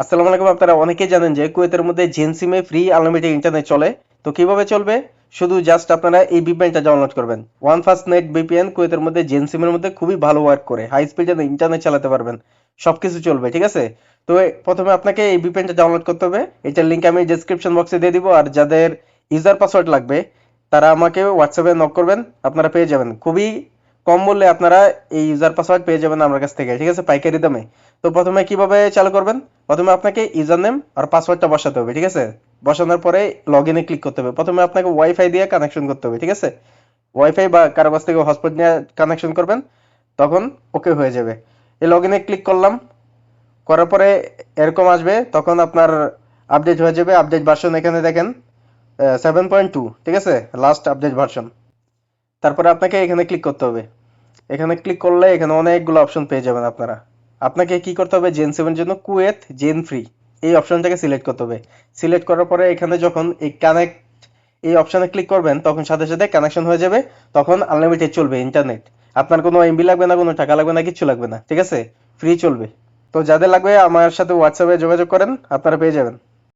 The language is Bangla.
আসসালামু আলাইকুম, আপনারা অনেকেই জানেন যে কুয়েতের মধ্যে জেন সিমে ফ্রি আনলিমিটেড ইন্টারনেট চলে। তো কীভাবে চলবে? শুধু জাস্ট আপনারা এই ভিপিএনটা ডাউনলোড করবেন। ওয়ান ফার্স্ট নেট ভিপিএন কুয়েতের মধ্যে জেন সিমের মধ্যে খুবই ভালো ওয়ার্ক করে। হাই স্পিডের ইন্টারনেট চালাতে পারবেন। সবকিছু চলবে, ঠিক আছে? তো প্রথমে আপনাকে এই ভিপিএনটা ডাউনলোড করতে হবে। এটার লিঙ্ক আমি ডেসক্রিপশন বক্সে দিয়ে দিব। আর যাদের ইউজার পাসওয়ার্ড লাগবে, তারা আমাকে হোয়াটসঅ্যাপে নক করবেন। আপনারা পেয়ে যাবেন। খুবই কম বললে আপনারা এই ইউজার পাসওয়ার্ড পেয়ে যাবেন আমার কাছ থেকে, ঠিক আছে? পাইকারি দামে। তো প্রথমে কীভাবে চালু করবেন? প্রথমে আপনাকে ইউজার নেম আর পাসওয়ার্ডটা বসাতে হবে, ঠিক আছে? বসানোর পরে লগ ইনে ক্লিক করতে হবে। প্রথমে আপনাকে ওয়াইফাই দিয়ে কানেকশন করতে হবে, ঠিক আছে? ওয়াইফাই বা কারও কাছ থেকে হটস্পট নিয়ে কানেকশন করবেন, তখন ওকে হয়ে যাবে। এই লগ ইনে ক্লিক করলাম। করার পরে এরকম আসবে, তখন আপনার আপডেট হয়ে যাবে। আপডেট ভার্সন এখানে দেখেন সেভেন পয়েন্ট টু ঠিক আছে? লাস্ট আপডেট ভার্সন তারপরে আপনাকে এখানে ক্লিক করতে হবে। এখানে ক্লিক করলে এখানে অনেকগুলো অপশন পেয়ে যাবেন আপনারা। আপনাকে কি করতে হবে? জেন সেভেন জন্য কুয়েত জেন ফ্রি এই অপশনটাকে সিলেক্ট করতে হবে। সিলেক্ট করার পরে এখানে যখন এই কানেক্ট এই অপশানে ক্লিক করবেন, তখন সাথে সাথে কানেকশন হয়ে যাবে। তখন আনলিমিটেড চলবে ইন্টারনেট আপনার কোনো এমবি লাগবে না, কোনো টাকা লাগবে না, কিছু লাগবে না, ঠিক আছে? ফ্রি চলবে। তো যাদের লাগবে আমার সাথে হোয়াটসঅ্যাপে যোগাযোগ করেন, আপনারা পেয়ে যাবেন।